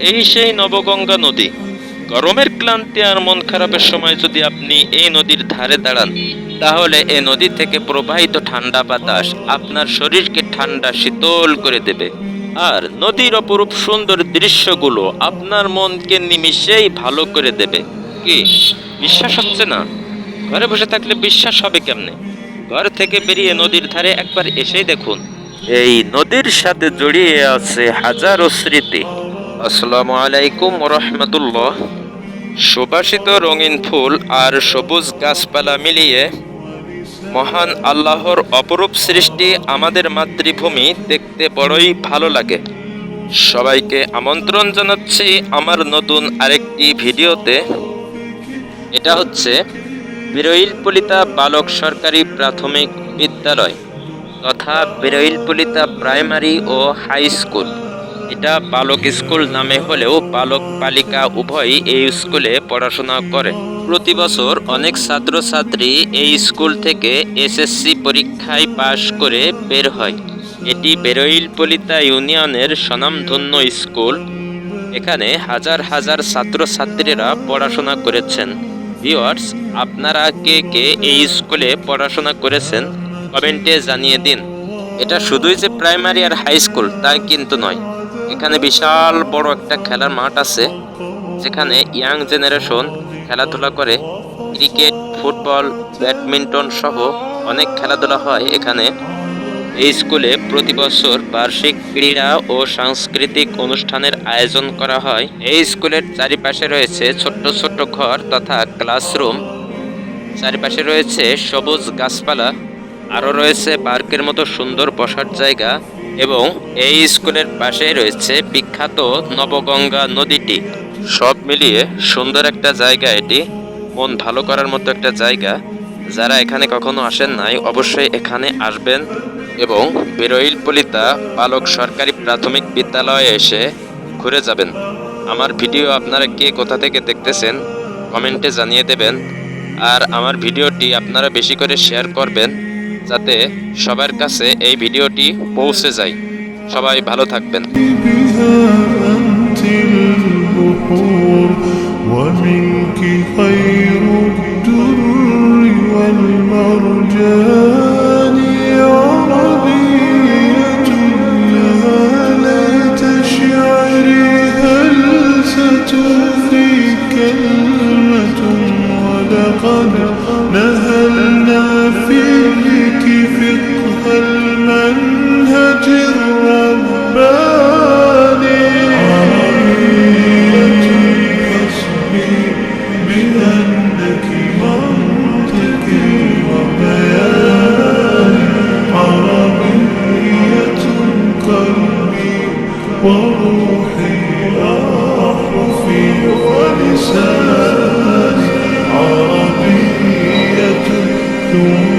এই সেই নবগঙ্গা নদী। গরমের ক্লান্তি আর মন খারাপের সময় যদি আপনি এই নদীর ধারে দাঁড়ান, তাহলে এ নদী থেকে প্রবাহিত ঠান্ডা বাতাস আপনার শরীরকে ঠান্ডা শীতল করে দেবে। আর নদীর অপরূপ সুন্দর দৃশ্যগুলো আপনার মনকে নিমিষেই ভালো করে দেবে। কি? বিশ্বাস হচ্ছে না? ঘরে বসে থাকলে বিশ্বাস হবে কেমনে? ঘর থেকে বেরিয়ে নদীর ধারে একবার এসেই দেখুন। এই নদীর সাথে জড়িয়ে আছে হাজারো স্মৃতি। আসসালামু আলাইকুম রহমতুল্লাহ। সুবাসিত রঙিন ফুল আর সবুজ গাছপালা মিলিয়ে মহান আল্লাহর অপরূপ সৃষ্টি আমাদের মাতৃভূমি দেখতে বড়ই ভালো লাগে। সবাইকে আমন্ত্রণ জানাচ্ছি আমার নতুন আরেকটি ভিডিওতে। এটা হচ্ছে বিরইলপলিতা বালক সরকারি প্রাথমিক বিদ্যালয়। তথা বিরইলপলিতা প্রাইমারি ও হাই স্কুল। এটা বালক স্কুল নামে হলেও বালক বালিকা উভয়ই এই স্কুলে পড়াশোনা করে। প্রতি বছর অনেক ছাত্রছাত্রী এই স্কুল থেকে এসএসসি পরীক্ষায় পাশ করে বের হয়। এটি বেরইলপলিতা ইউনিয়নের স্বনামধন্য স্কুল। এখানে হাজার হাজার ছাত্রছাত্রীরা পড়াশোনা করেছেন। ভিওয়ার্স আপনারা কে কে এই স্কুলে পড়াশোনা করেছেন? কমেন্টে জানিয়ে দিন। এটা শুধুই যে প্রাইমারি আর হাই স্কুল, তা কিন্তু নয়। এখানে বিশাল বড় একটা খেলার মাঠ আছে, যেখানে ইয়াং জেনারেশন খেলাধুলা করে। ক্রিকেট, ফুটবল, ব্যাডমিন্টন সহ অনেক খেলাধুলা হয় এখানে। এই স্কুলে প্রতি বছর বার্ষিক ক্রীড়া ও সাংস্কৃতিক অনুষ্ঠানের আয়োজন করা হয়। এই স্কুলের চারিপাশে রয়েছে ছোট্ট ছোট্ট ঘর তথা ক্লাসরুম। চারিপাশে রয়েছে সবুজ গাছপালা। আরও রয়েছে পার্কের মতো সুন্দর বসার জায়গা এবং এই স্কুলের পাশেই রয়েছে বিখ্যাত নবগঙ্গা নদীটি। সব মিলিয়ে সুন্দর একটা জায়গা এটি। মন ভালো করার মতো একটা জায়গা। যারা এখানে কখনো আসেন নাই, অবশ্যই এখানে আসবেন এবং বেরইলপলিতা বালক সরকারি প্রাথমিক বিদ্যালয়ে এসে ঘুরে যাবেন। আমার ভিডিও আপনারা কে কোথা থেকে দেখতেছেন, কমেন্টে জানিয়ে দেবেন। আর আমার ভিডিওটি আপনারা বেশি করে শেয়ার করবেন। যাতে সবার কাছে এই ভিডিওটি পৌঁছে যায় সবাই ভালো থাকবেন بها أنت البحور ومنك خير وروحي أحرفي ولساني عربية ثم